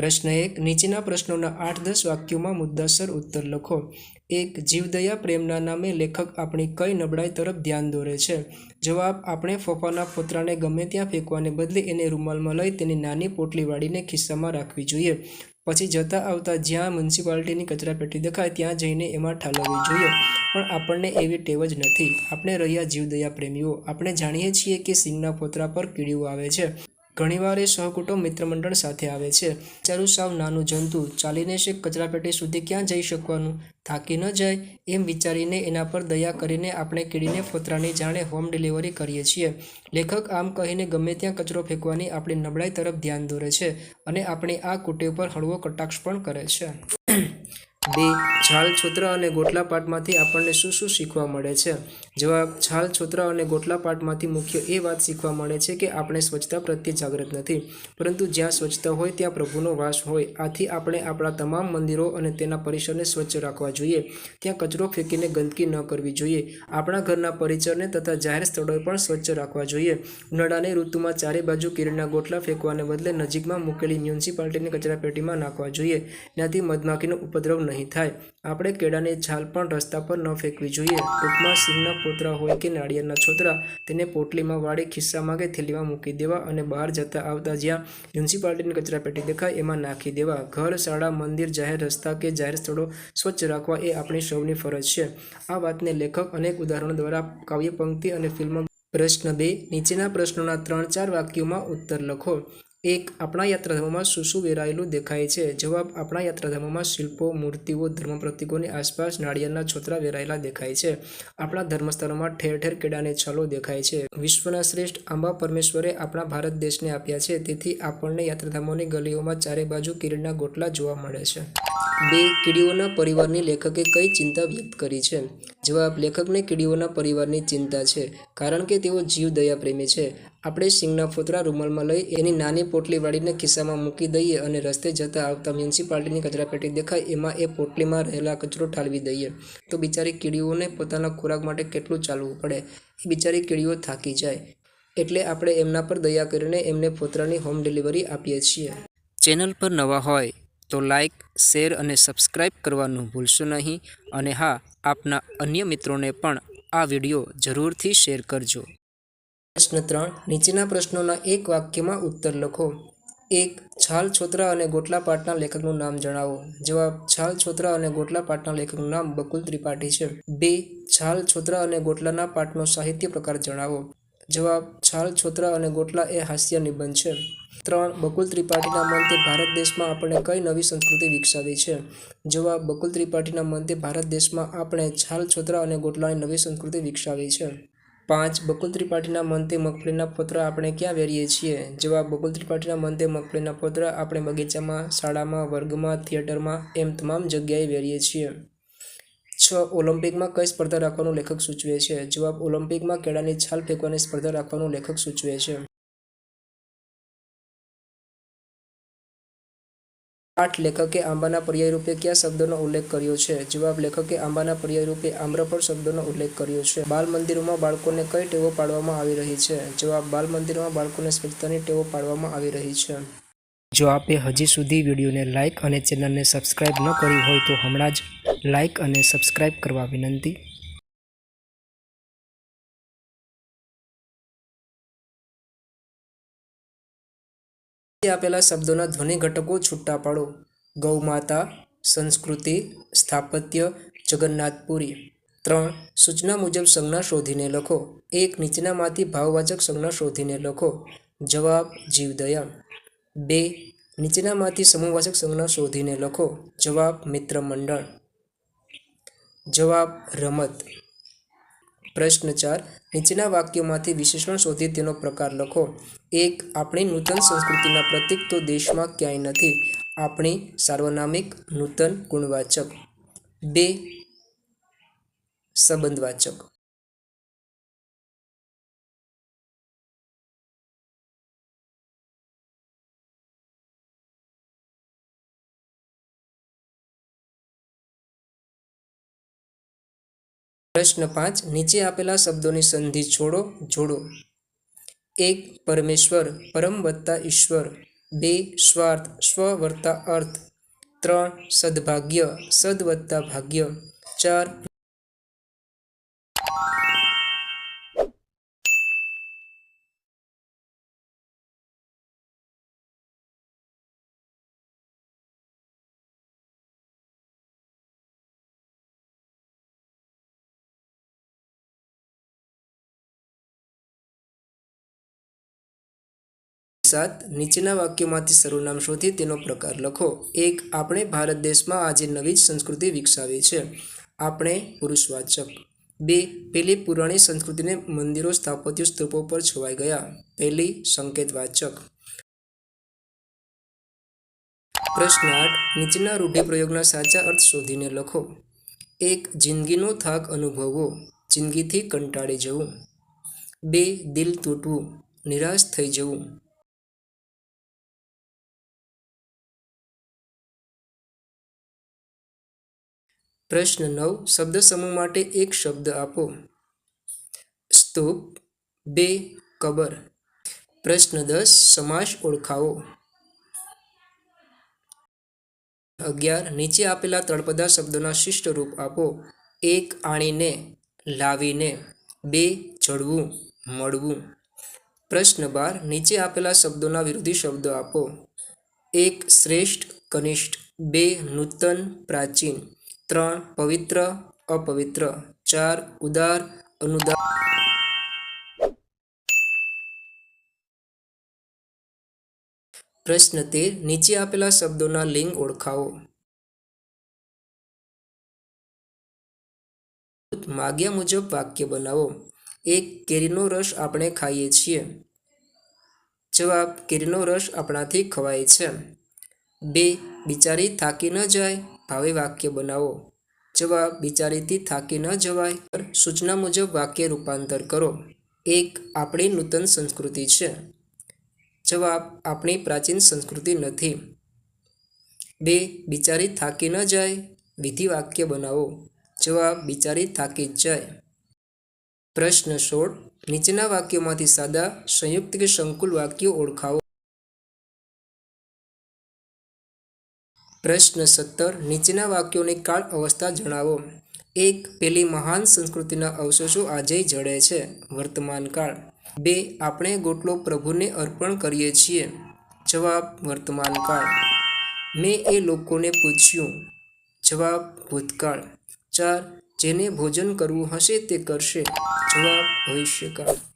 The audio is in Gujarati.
પ્રશ્ન એક, નીચેના પ્રશ્નોના આઠ દસ વાક્યોમાં મુદ્દાસર ઉત્તર લખો. એક, જીવદયા પ્રેમના નામે લેખક આપણી કઈ નબળાઈ તરફ ધ્યાન દોરે છે? જવાબ, આપણે ફોફાના ફોતરાને ગમે ત્યાં ફેંકવાને બદલે એને રૂમાલમાં લઈ તેની નાની પોટલી વાળીને ખિસ્સામાં રાખવી જોઈએ. પછી જતા આવતા જ્યાં મ્યુનિસિપાલિટીની કચરાપેટી દેખાય ત્યાં જઈને એમાં ઠાલવવી જોઈએ. પણ આપણને એવી ટેવ જ નથી. આપણે રહ્યા જીવદયા પ્રેમીઓ. આપણે જાણીએ છીએ કે સિંગના ફોતરા પર કીડીઓ આવે છે. ઘણીવાર એ સહકુટુંબ મિત્રમંડળ સાથે આવે છે. ચાલુ સાવ નાનું જંતુ, ચાલીને છે કચરાપેટી સુધી ક્યાં જઈ શકવાનું? થાકી ન જાય એમ વિચારીને એના પર દયા કરીને આપણે કીડીને ફોતરાની જાણે હોમ ડિલિવરી કરીએ છીએ. લેખક આમ કહીને ગમે ત્યાં કચરો ફેંકવાની આપણી નબળાઈ તરફ ધ્યાન દોરે છે અને આપણી આ કુટેવ પર હળવો કટાક્ષ પણ કરે છે. બે છાલ છોતરા અને ગોટલા પાઠમાંથી આપણને શું શું શીખવા મળે છે? જવાબ છાલ છોતરા અને ગોટલા પાઠમાંથી મુખ્ય એ વાત શીખવા મળે છે કે આપણે સ્વચ્છતા પ્રત્યે જાગૃત નથી. પરંતુ જ્યાં સ્વચ્છતા હોય, ત્યાં પ્રભુનો વાસ હોય. આથી આપણે આપણા તમામ મંદિરો અને તેના પરિસરને સ્વચ્છ રાખવા જોઈએ. ત્યાં કચરો ફેંકીને ગંદકી ન કરવી જોઈએ. આપણા ઘરના પરિસરને તથા જાહેર સ્થળોએ પણ સ્વચ્છ રાખવા જોઈએ. ઉનાળાની ઋતુમાં ચારે બાજુ કેરીના ગોટલા ફેંકવાને બદલે નજીકમાં મૂકેલી મ્યુનિસિપાલિટીની કચરાપેટીમાં નાખવા જોઈએ. ત્યાંથી મધમાખીનો ઉપદ્રવ નહીં થાય. આપણે કેળાની છાલ પણ રસ્તા પર ન ફેંકવી જોઈએ. ટૂંકમાં સિંહના પોતરા હોય કે નાળિયેરના છોતરા, તેને પોટલીમાં વાળી ખિસ્સામાં કે થેલીમાં મૂકી દેવા અને બહાર જતા આવતા જ્યાં મ્યુનિસિપાલિટીની કચરાપેટી દેખાય એમાં નાખી દેવા. ઘર, શાળા, મંદિર, જાહેર રસ્તા કે જાહેર સ્થળો સ્વચ્છ રાખવા એ આપણી સૌની ફરજ છે. આ વાતને લેખક અનેક ઉદાહરણો દ્વારા કાવ્ય પંક્તિ અને ફિલ્મ પ્રશ્ન બે નીચેના પ્રશ્નોના ત્રણ ચાર વાક્યોમાં ઉત્તર લખો. એક આપણા યાત્રાધામોમાં શું શું વેરાયેલું દેખાય છે? જવાબ, આપણા યાત્રાધામોમાં શિલ્પો, મૂર્તિઓ ધર્મ પ્રતીકોની આસપાસ નાળિયેરના છોતરા વેરાયેલા દેખાય છે. આપણા ધર્મસ્થળોમાં ઠેર ઠેર કેળાની છલો દેખાય છે. વિશ્વના શ્રેષ્ઠ આંબા પરમેશ્વરે આપણા ભારત દેશને આપ્યા છે. તેથી આપણને યાત્રાધામોની ગલીઓમાં ચારે બાજુ કીડીના ગોટલા જોવા મળે છે. બે કીડીઓના પરિવારની લેખકે કઈ ચિંતા વ્યક્ત કરી છે? જવાબ, લેખકને કીડીઓના પરિવારની ચિંતા છે, કારણ કે તેઓ જીવ દયા પ્રેમી છે. આપણે સિંગના ફોતરા રૂમાલમાં લઈ એની નાની પોટલી વાળીને ખિસ્સામાં મૂકી દઈએ અને રસ્તે જતાં આવતા મ્યુનિસિપાલિટીની કચરાપેટી દેખાય, એમાં એ પોટલીમાં રહેલા કચરો ઠાલવી દઈએ. તો બિચારી કીડીઓને પોતાના ખોરાક માટે કેટલું ચાલવું પડે? એ બિચારી કીડીઓ થાકી જાય. એટલે આપણે એમના પર દયા કરીને એમને ફોતરાની હોમ ડિલિવરી આપીએ છીએ. ચેનલ પર નવા હોય તો લાઈક, શેર અને સબસ્ક્રાઈબ કરવાનું ભૂલશો નહીં. અને હા, આપના અન્ય મિત્રોને પણ આ વીડિયો જરૂરથી શેર કરજો. પ્રશ્ન ત્રણ. નીચેના પ્રશ્નોના એક વાક્યમાં ઉત્તર લખો. એક, છાલ છોતરા અને ગોટલા પાટના લેખકનું નામ જણાવો. જવાબ, છાલ છોતરા અને ગોટલા પાટના લેખકનું નામ બકુલ ત્રિપાઠી છે. બે, છાલ છોતરા અને ગોટલાના પાઠનો સાહિત્ય પ્રકાર જણાવો. જવાબ, છાલ છોતરા અને ગોટલા એ હાસ્ય નિબંધ છે. ત્રણ, બકુલ ત્રિપાઠીના મતે ભારત દેશમાં આપણે કઈ નવી સંસ્કૃતિ વિકસાવી છે? જવાબ, બકુલ ત્રિપાઠીના મતે ભારત દેશમાં આપણે છાલ છોતરા અને ગોટલાની નવી સંસ્કૃતિ વિકસાવી છે. પાંચ બકુલ ત્રિપાઠીના મતે મગફળીના પત્ર આપણે ક્યાં વેરીએ છીએ? જવાબ, બકુલ ત્રિપાઠીના મતે મગફળીના પત્ર આપણે બગીચામાં, શાળામાં, વર્ગમાં, થિયેટરમાં, એમ તમામ જગ્યાએ વેરીએ છીએ. છ, ઓલિમ્પિકમાં કઈ સ્પર્ધા રાખવાનું લેખક સૂચવે છે? જવાબ, ઓલિમ્પિકમાં કેળાની છાલ ફેંકવાની સ્પર્ધા રાખવાનું લેખક સૂચવે છે. આઠ લેખકે આંબાના પર્યાય રૂપે કયા શબ્દોનો ઉલ્લેખ કર્યો છે? જવાબ લેખકે આંબાના પર્યાય રૂપે આમ્રફળ શબ્દનો ઉલ્લેખ કર્યો છે. બાલ મંદિરોમાં બાળકોને કઈ ટેવો પાડવામાં આવી રહી છે? જવાબ, બાલ મંદિરોમાં બાળકોને સ્વચ્છતાની ટેવો પાડવામાં આવી રહી છે. જો આપે હજી સુધી વિડીયોને લાઇક અને ચેનલને સબસ્ક્રાઇબ ન કરી હોય તો હમણાં જ લાઇક અને સબસ્ક્રાઇબ કરવા વિનંતી. આપેલા શબ્દોના ધ્વનિ ઘટકો છૂટા પાડો. ગૌમાતા, સંસ્કૃતિ, સ્થાપત્ય, જગન્નાથપુરી. ત્રણ, સૂચના મુજબ સંજ્ઞા શોધીને લખો. એક, નીચેનામાંથી ભાવવાચક સંજ્ઞા શોધીને લખો. જવાબ જીવદયા બે, નીચેનામાંથી સમૂહવાચક સંજ્ઞા શોધીને લખો. જવાબ, મિત્ર મંડળ. જવાબ, રમત. પ્રશ્ન ચાર. નીચેના વાક્યોમાંથી વિશેષણ શોધી તેનો પ્રકાર લખો. એક, આપણી નૂતન સંસ્કૃતિના પ્રતીક તો દેશમાં ક્યાંય નથી. આપણી સાર્વનામિક નૂતન ગુણવાચક. બે, સંબંધવાચક. પ્રશ્ન પાંચ, નીચે આપેલા શબ્દોની સંધિ છોડો, જોડો. એક, પરમેશ્વર, પરમ વત્તા ઈશ્વર. બે, સ્વાર્થ, સ્વ વર્તા અર્થ. ત્રણ, સદભાગ્ય, સદ વત્તા ભાગ્ય. ચાર સાત નીચેના વાક્યોમાંથી સર્વનામ શોધી તેનો પ્રકાર લખો. એક, આપણે ભારત દેશમાં આજે નવી જ સંસ્કૃતિ વિકસાવી છે. આપણે પુરુષવાચક. બે, પેલી પુરાણી સંસ્કૃતિને મંદિરો, સ્થાપત્ય, સ્તૂપો પર છવાઈ ગયા. પહેલી, સંકેતવાચક. પ્રશ્ન આઠ, નીચેના રૂઢિપ્રયોગના સાચા અર્થ શોધીને લખો. એક, જિંદગીનો થાક અનુભવવો. જિંદગીથી કંટાળી જવું. બે, દિલ તૂટવું. નિરાશ થઈ જવું. પ્રશ્ન નવ, શબ્દ સમૂહ માટે એક શબ્દ આપો. સ્તૂપ, બે, કબર. પ્રશ્ન દસ, સમાસ ઓળખાવો. અગિયાર, નીચે આપેલા તળપદા શબ્દોના શિષ્ટ રૂપ આપો. એક, આણીને, લાવીને. બે ચડવું મળવું. પ્રશ્ન બાર, નીચે આપેલા શબ્દોના વિરોધી શબ્દો આપો. એક, શ્રેષ્ઠ, કનિષ્ઠ. બે, નૂતન, પ્રાચીન. ત્રણ પવિત્ર, અપવિત્ર. ચાર ઉદાર, અનુદાર. પ્રશ્ન તેર, નીચે આપેલા શબ્દોના લિંગ ઓળખાવો. માગ્યા મુજબ વાક્ય બનાવો. એક, કેરીનો રસ આપણે ખાઈએ છીએ. જવાબ, કેરીનો રસ આપણાથી ખવાય છે. બે, બિચારી થાકી ન જાય. ભાવે વાક્ય બનાવો. જવાબ બિચારીથી થાકી ન જવાય. સૂચના મુજબ વાક્ય રૂપાંતર કરો. એક, આપણી નૂતન સંસ્કૃતિ છે. જવાબ, આપણી પ્રાચીન સંસ્કૃતિ નથી. બે, બિચારી થાકી ન જાય. વિધિ વાક્ય બનાવો. જવાબ, બિચારી થાકી જ જાય. પ્રશ્ન સોળ, નીચેના વાક્યોમાંથી સાદા, સંયુક્ત કે સંકુલ વાક્યો ઓળખાવો. પ્રશ્ન સત્તર, નીચેના વાક્યોની કાળ અવસ્થા જણાવો. એક, પેલી મહાન સંસ્કૃતિના અવશેષો આજે જડે છે, વર્તમાન કાળ. બે, આપણે ગોટલો પ્રભુને અર્પણ કરીએ છીએ. જવાબ, વર્તમાન કાળ. મેં એ લોકોને પૂછ્યું. જવાબ, ભૂતકાળ. ચાર, જેને ભોજન કરવું હશે તે કરશે. જવાબ, ભવિષ્યકાળ.